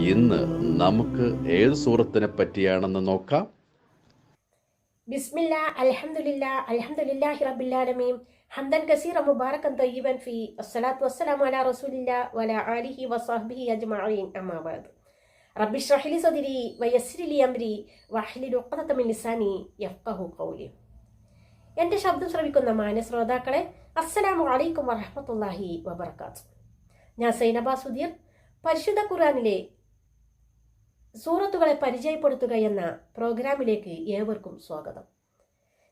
ഇന്ന് നമുക്ക് ഏത് സൂറത്തിനെ പറ്റിയാണെന്ന് നോക്കാം? ബിസ്മില്ല അൽഹംദുലില്ല അൽഹംദുലില്ലാഹി റബ്ബിൽ ആലമീൻ. ഹംദൻ കസീറ മുബാറക്കൻ തയ്യിബൻ ഫി അസ്സലാത്തു വസ്സലാമു അലാ റസൂലില്ല വല ആലിഹി വസഹ്ബിഹി അജ്മഈൻ. അമ്മാ ബഅദ്. റബ്ബി ഇശ്റഹ് ലി സദ്രി വയസ്സിർ ലി അംരി വഹ്ലിൽ ഉഖ്ദത മിൻ ലിസാനി യഫ്ഖഹു ഖൗലി. എന്റെ ശബ്ദം ശ്രവിക്കുന്ന മാന്യ ശ്രോതാക്കളെ അസ്സലാമു അലൈക്കും വറഹ്മത്തുള്ളാഹി വബറകാത്ത് ഞാൻ സൈനബ സുധീർ. പരിശുദ്ധ ഖുർആനിലെ സൂറത്തുകളെ പരിചയപ്പെടുത്തുക എന്ന പ്രോഗ്രാമിലേക്ക് ഏവർക്കും സ്വാഗതം.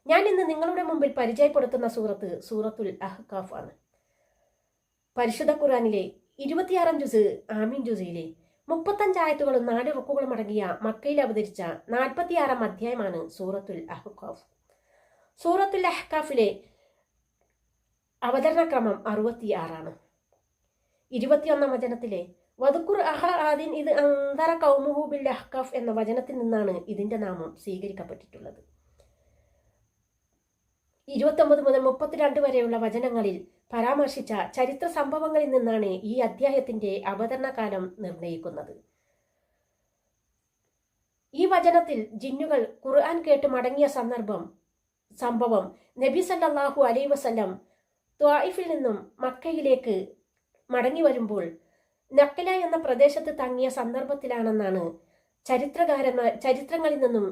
ഞാൻ ഇന്ന് നിങ്ങളുടെ മുമ്പിൽ പരിചയപ്പെടുത്തുന്ന സൂറത്ത് സൂറത്തുൽ അഹ്കാഫ് ആണ്. പരിശുദ്ധ ഖുറാനിലെ ഇരുപത്തിയാറാം ജുസ് ആമീൻ ജുസയിലെ മുപ്പത്തഞ്ചായത്തുകളും നാല് റുക്കുകളും അടങ്ങിയ മക്കയിൽ അവതരിച്ച നാൽപ്പത്തിയാറാം അധ്യായമാണ് സൂറത്തുൽ അഹ്കാഫ്. സൂറത്തുൽ അഹ്കാഫിലെ അവതരണക്രമം അറുപത്തിയാറാണ്. ഇരുപത്തിയൊന്നാം വചനത്തിലെ വധുക്കുർ അഹ ആദിൻ ഇത് അന്തര കൗമുഹു ബിൽ അഹ്കാഫ് എന്ന വചനത്തിൽ നിന്നാണ് ഇതിന്റെ നാമം സ്വീകരിക്കപ്പെട്ടിട്ടുള്ളത്. ഇരുപത്തൊമ്പത് മുതൽ മുപ്പത്തിരണ്ട് വരെയുള്ള വചനങ്ങളിൽ പരാമർശിച്ച ചരിത്ര സംഭവങ്ങളിൽ നിന്നാണ് ഈ അധ്യായത്തിന്റെ അവതരണകാലം നിർണയിക്കുന്നത്. ഈ വചനത്തിൽ ജിന്നുകൾ ഖുർആൻ കേട്ട് മടങ്ങിയ സന്ദർഭം സംഭവം നബി സല്ലാഹു അലൈ വസല്ലം ത്വായിഫിൽ നിന്നും മക്കയിലേക്ക് മടങ്ങി വരുമ്പോൾ നക്കല എന്ന പ്രദേശത്ത് തങ്ങിയ സന്ദർഭത്തിലാണെന്നാണ് ചരിത്രകാരന്മാർ ചരിത്രങ്ങളിൽ നിന്നും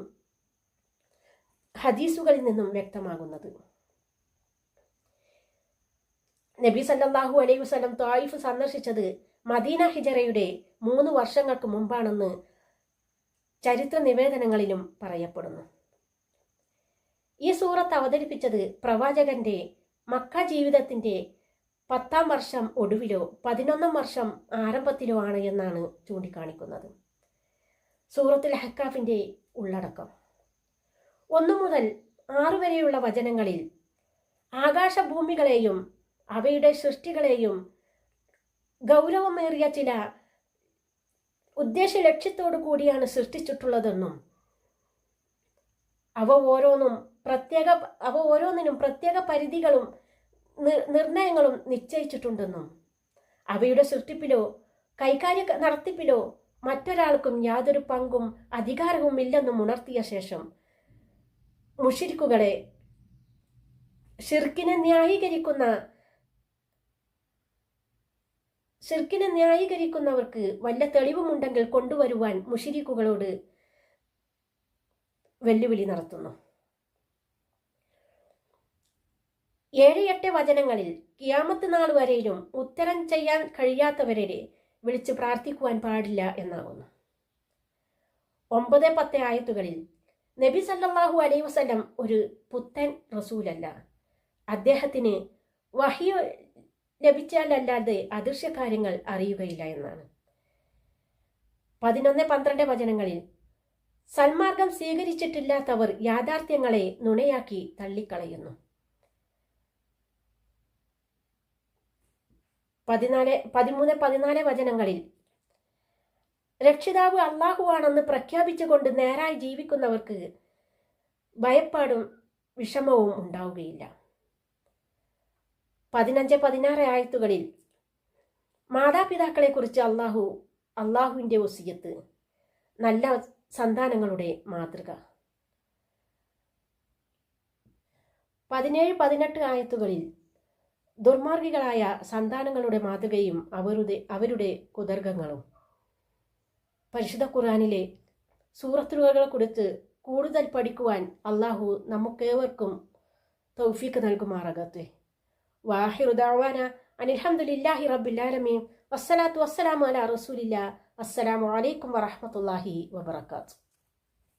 ഹദീസുകളിൽ നിന്നും വ്യക്തമാകുന്നത്. നബി സല്ലാഹു അലൈഹി വസ്ലം തായിഫ് സന്ദർശിച്ചത് മദീന ഹിജറയുടെ മൂന്ന് വർഷങ്ങൾക്ക് മുമ്പാണെന്ന് ചരിത്ര നിവേദനങ്ങളിലും പറയപ്പെടുന്നു. ഈ സൂറത്ത് അവതരിപ്പിച്ചത് പ്രവാചകന്റെ മക്ക ജീവിതത്തിന്റെ പത്താം വർഷം ഒടുവിലോ പതിനൊന്നാം വർഷം ആരംഭത്തിലോ ആണ് എന്നാണ് ചൂണ്ടിക്കാണിക്കുന്നത്. സൂറത്തുൽ ഹക്കാഫിന്റെ ഉള്ളടക്കം. ഒന്നു മുതൽ ആറു വരെയുള്ള വചനങ്ങളിൽ ആകാശഭൂമികളെയും അവയുടെ സൃഷ്ടികളെയും ഗൗരവമേറിയ ചില ഉദ്ദേശ ലക്ഷ്യത്തോടു കൂടിയാണ് സൃഷ്ടിച്ചിട്ടുള്ളതെന്നും അവ ഓരോന്നും പ്രത്യേക അവ ഓരോന്നിനും പ്രത്യേക പരിധികളും നിർണയങ്ങളും നിശ്ചയിച്ചിട്ടുണ്ടെന്നും അവയുടെ സൃഷ്ടിപ്പിലോ കൈകാര്യ നടത്തിപ്പിലോ മറ്റൊരാൾക്കും യാതൊരു പങ്കും അധികാരവും ഇല്ലെന്നും ഉണർത്തിയ ശേഷം മുഷിരിക്കുകളെ ഷിർക്കിനെ ന്യായീകരിക്കുന്ന ഷിർക്കിനെ ന്യായീകരിക്കുന്നവർക്ക് വല്ല തെളിവുമുണ്ടെങ്കിൽ കൊണ്ടുവരുവാൻ മുഷിരിക്കുകളോട് വെല്ലുവിളി നടത്തുന്നു. ഏഴ് എട്ട് വചനങ്ങളിൽ കിയാമത്ത് നാൾ വരെയും ഉത്തരം ചെയ്യാൻ കഴിയാത്തവരെ വിളിച്ച് പ്രാർത്ഥിക്കുവാൻ പാടില്ല എന്നാകുന്നു. ഒമ്പത് പത്ത് ആയത്തുകളിൽ നബി സല്ലാഹു അലൈ വസ്ലം ഒരു പുത്തൻ റസൂലല്ല. അദ്ദേഹത്തിന് വഹിയ ലഭിച്ചാലല്ലാതെ അദൃശ്യ കാര്യങ്ങൾ അറിയുകയില്ല എന്നാണ്. പതിനൊന്ന് പന്ത്രണ്ട് വചനങ്ങളിൽ സന്മാർഗം സ്വീകരിച്ചിട്ടില്ലാത്തവർ യാഥാർത്ഥ്യങ്ങളെ നുണയാക്കി തള്ളിക്കളയുന്നു. പതിനാല് പതിമൂന്ന് പതിനാല് വചനങ്ങളിൽ. രക്ഷിതാവ് അള്ളാഹുവാണെന്ന് പ്രഖ്യാപിച്ചുകൊണ്ട് നേരായി ജീവിക്കുന്നവർക്ക് ഭയപ്പാടും വിഷമവും ഉണ്ടാവുകയില്ല. പതിനഞ്ച് പതിനാറ് ആയത്തുകളിൽ മാതാപിതാക്കളെക്കുറിച്ച് അള്ളാഹു അള്ളാഹുവിന്റെ ഒസിയത്ത് നല്ല സന്താനങ്ങളുടെ മാതൃക. പതിനേഴ് പതിനെട്ട് ആയത്തുകളിൽ ദുർമാർഗികളായ സന്താനങ്ങളുടെ മാതൃകയും അവരുടെ അവരുടെ കുതർക്കങ്ങളും പരിശുദ്ധ ഖുറാനിലെ സൂറത്തുകളെ കുറിച്ച് കൂടുതൽ പഠിക്കുവാൻ അള്ളാഹു നമുക്കേവർക്കും തൗഫീക്ക് നൽകുമാറാകട്ടെ. വാഹിറുദാവാന അനിൽഹമുല്ലാഹി റബ്ബില്ലാലമീൻ വസ്സലാത്തു വസ്സലാമു അല റസൂലില്ല അസ്സലാമു അലൈക്കും വറഹമത്തല്ലാഹി വബർക്കാത്തു